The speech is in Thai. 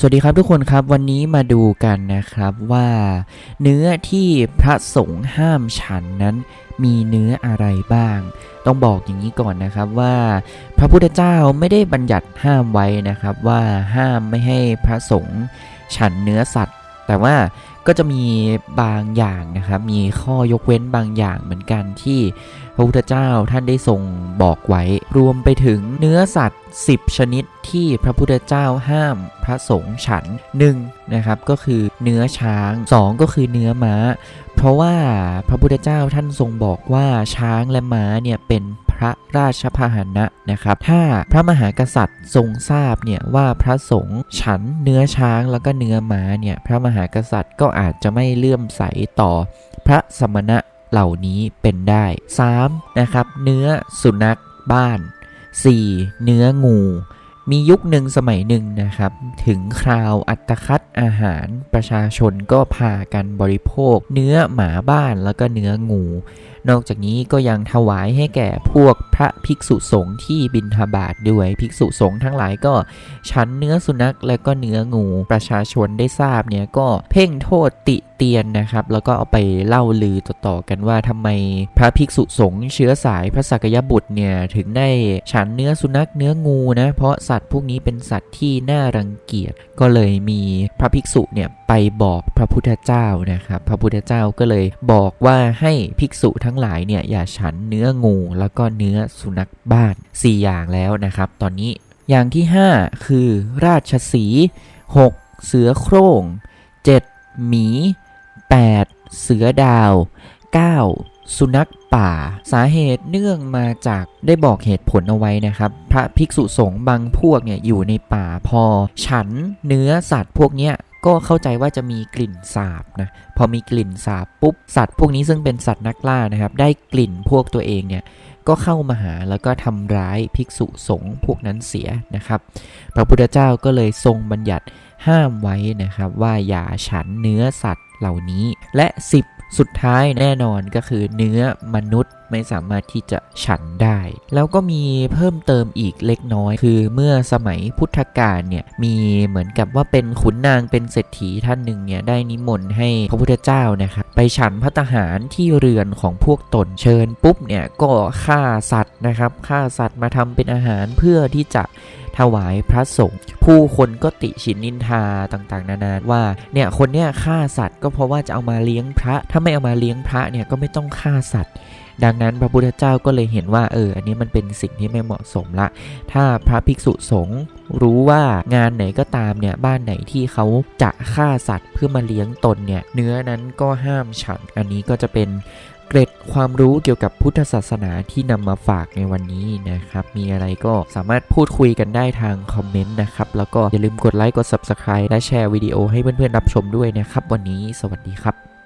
สวัสดีครับทุกคนครับวันนี้มาดูกันนะครับว่าเนื้อที่พระสงฆ์ห้ามฉันนั้นมีเนื้ออะไรบ้าง ต้องบอกอย่างนี้ก่อนนะครับว่า พระพุทธเจ้าไม่ได้บัญญัติห้ามไว้นะครับว่าห้ามไม่ให้พระสงฆ์ฉันเนื้อสัตว์ แต่ว่า ก็จะมีบางอย่างนะครับมีข้อยกเว้นบางอย่างเหมือนกันที่พระพุทธเจ้าท่านได้ทรงบอกไว้ รวมไปถึงเนื้อสัตว์ 10 ชนิดที่พระพุทธเจ้าห้ามพระสงฆ์ฉัน1นะครับก็คือเนื้อช้าง 2 ก็คือเนื้อม้า เพราะว่าพระพุทธเจ้าท่านทรงบอกว่าช้างและม้าเนี่ยเป็น พระราชพาหนะนะครับ ถ้าพระมหากษัตริย์ทรงทราบเนี่ยว่าพระสงฆ์ฉันเนื้อช้างแล้วก็เนื้อม้าเนี่ยพระมหากษัตริย์ก็อาจจะไม่เลื่อมใสต่อพระสมณะเหล่านี้เป็นได้ 3. นะครับ เนื้อสุนัขบ้าน 4. เนื้องู มียุคหนึ่งสมัยหนึ่งนะครับ ถึงคราวอัตคัดอาหารประชาชนก็พากันบริโภค เนื้อหมาบ้านแล้วก็เนื้องูนอกจากนี้ก็ยังถวายให้แก่พวกพระภิกษุสงฆ์ที่บิณฑบาตด้วยภิกษุสงฆ์ทั้งหลายก็ฉันเนื้อสุนัขและก็เนื้องูประชาชนได้ทราบเนี่ยก็เพ่งโทษติเตียนนะครับ แล้วก็เอาไปเล่าลือต่อๆกันว่าทำไมพระภิกษุสงฆ์เชื้อสายพระสักยบุตรเนี่ยถึงได้ฉันเนื้อสุนัขเนื้องูนะเพราะสัตว์พวกนี้เป็นสัตว์ที่น่ารังเกียจก็เลยมีพระภิกษุเนี่ยไปบอกพระพุทธเจ้านะครับ พระพุทธเจ้าก็เลยบอกว่าให้ภิกษุทั้งหลายเนี่ยอย่าฉันเนื้องู แล้วก็เนื้อสุนัขบ้าน 4 อย่างแล้วนะครับ ตอนนี้อย่างที่ 5 คือราชสีห์ 6. เสือโคร่ง 7. หมี 8. เสือดาว 9. สุนัขป่า สาเหตุเนื่องมาจากได้บอกเหตุผลเอาไว้นะครับ พระภิกษุสงฆ์บางพวกเนี่ยอยู่ในป่าพอ ฉันเนื้อสัตว์พวกเนี้ย ก็เข้าใจว่าจะมีกลิ่นสาบนะ พอมีกลิ่นสาบปุ๊บ สัตว์พวกนี้ซึ่งเป็นสัตว์นักล่านะครับ ได้กลิ่นพวกตัวเองเนี่ย ก็เข้ามาหาแล้วก็ทำร้ายภิกษุสงฆ์พวกนั้นเสียนะครับ พระพุทธเจ้าก็เลยทรงบัญญัติห้ามไว้นะครับว่าอย่าฉันเนื้อสัตว์เหล่านี้ และ 10 สุดท้ายแน่นอนก็คือเนื้อมนุษย์ไม่สามารถที่จะฉันได้ แล้วก็มีเพิ่มเติมอีกเล็กน้อย คือเมื่อสมัยพุทธกาลเนี่ยมีเหมือนกับว่าเป็นขุนนางเป็นเศรษฐีท่านหนึ่งเนี่ยได้นิมนต์ให้พระพุทธเจ้านะครับไปฉันพัตตาหารที่เรือนของพวกตนเชิญปุ๊บเนี่ยก็ฆ่าสัตว์นะครับฆ่าสัตว์มาทำเป็นอาหารเพื่อที่จะ ถวายพระสงฆ์ผู้คนก็ติฉินนินทาต่างๆ นานาว่าเนี่ยคนเนี้ยฆ่าสัตว์ก็เพราะว่าจะเอามาเลี้ยงพระ ถ้าไม่เอามาเลี้ยงพระเนี่ยก็ไม่ต้องฆ่าสัตว์ดังนั้นพระพุทธเจ้าก็เลยเห็นว่าเอออันนี้มันเป็นสิ่งที่ไม่เหมาะสมละ ถ้าพระภิกษุสงฆ์รู้ว่างานไหนก็ตามเนี่ยบ้านไหนที่เขาจะฆ่าสัตว์เพื่อมาเลี้ยงตนเนี่ยเนื้อนั้นก็ห้ามฉัน อันนี้ก็จะเป็น เกร็ดความรู้เกี่ยวกับพุทธศาสนาที่นำมาฝากในวันนี้นะครับ มีอะไรก็สามารถพูดคุยกันได้ทางคอมเมนต์นะครับ แล้วก็อย่าลืมกดไลค์กด Subscribe และแชร์วิดีโอให้เพื่อนๆรับชมด้วยนะครับ วันนี้สวัสดีครับ